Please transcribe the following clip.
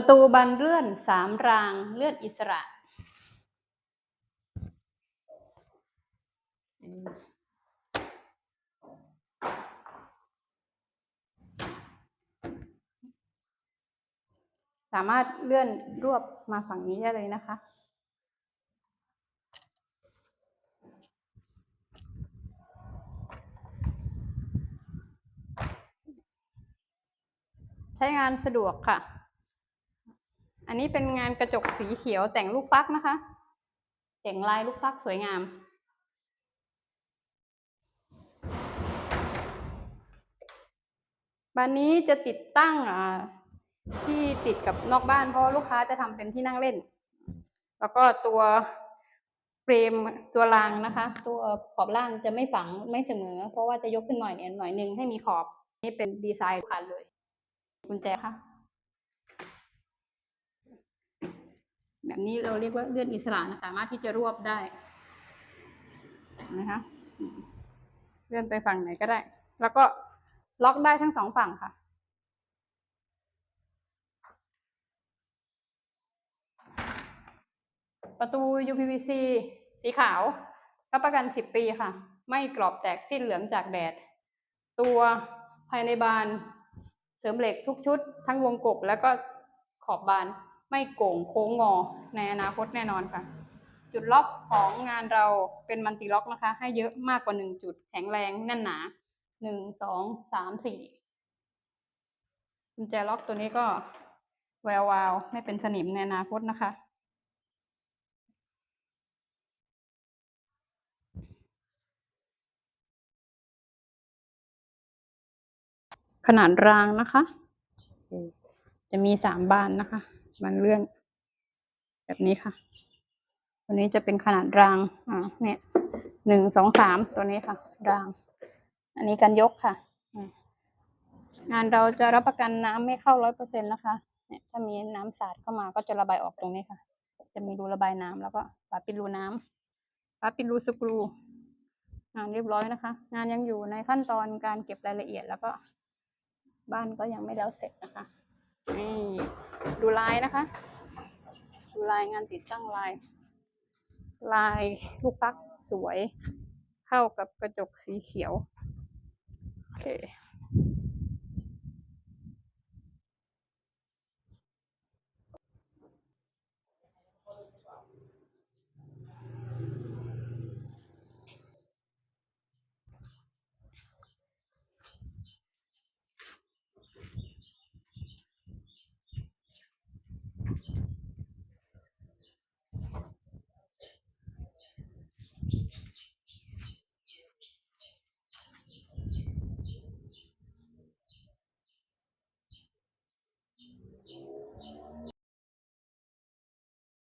ประตูบานเลื่อนสามรางเลื่อนอิสระ สามารถเลื่อนรวบมาฝั่งนี้ได้เลยนะคะใช้งานสะดวกค่ะ อันนี้เป็นงานกระจกสีเขียวแต่งลูกฟักนะคะ แต่งลายลูกฟักสวยงามบานนี้จะติดตั้งที่ติดกับนอกบ้านเพราะลูกค้าจะทำเป็นที่นั่งเล่น แล้วก็ตัวเฟรมตัวรางนะคะ ตัวขอบล่างจะไม่ฝังไม่เสมอ เพราะว่าจะยกขึ้นหน่อยเนี่ยหน่อยหนึงให้มีขอบ นี่เป็นดีไซน์คันเลยกุญแจค่ะ แบบนี้เราเรียกว่าเลื่อนอิสระนะสามารถที่จะรวบได้นะคะเลื่อนไปฝั่งไหนก็ได้ แล้วก็ล็อกได้ทั้งสองฝั่งค่ะ ประตู UPVC สีขาว รับประกัน 10 ปีค่ะ ไม่กรอบแตกสิ้นเหลืองจากแดด ตัวภายในบาน เสริมเหล็กทุกชุด ทั้งวงกบแล้วก็ขอบบาน ไม่โก่งโค้งงอในอนาคตแน่นอนค่ะ จุดล็อกของงานเราเป็นมัลติล็อกนะคะ ให้เยอะมากกว่าหนึ่งจุดแข็งแรงแน่นหนาหนึ่งสองสามสี่กุญแจล็อกตัวนี้ก็แวววาวไม่เป็นสนิมในอนาคตนะคะขนาดรางนะคะ จะมีสามบานนะคะ มันเลื่อน แบบนี้ค่ะ ตัวนี้จะเป็นขนาดราง อ่า เนี่ยหนึ่งสองสามตัวนี้ค่ะ ราง อันนี้การยกค่ะ งานเราจะรับประกันน้ำไม่เข้าร้อยเปอร์เซ็นต์นะคะ เนี่ย ถ้ามีน้ำสาดเข้ามาก็จะระบายออกตรงนี้ค่ะ จะมีรูระบายน้ำแล้วก็ฝาปิดรูน้ำฝาปิดรูสกรูงานเรียบร้อยนะคะ งานยังอยู่ในขั้นตอนการเก็บรายละเอียดแล้วก็บ้านก็ยังไม่แล้วเสร็จนะคะ นี่ดูลายนะคะ ดูลายงานติดตั้งลาย ลายลูกปักสวย เข้ากับกระจกสีเขียว โอเค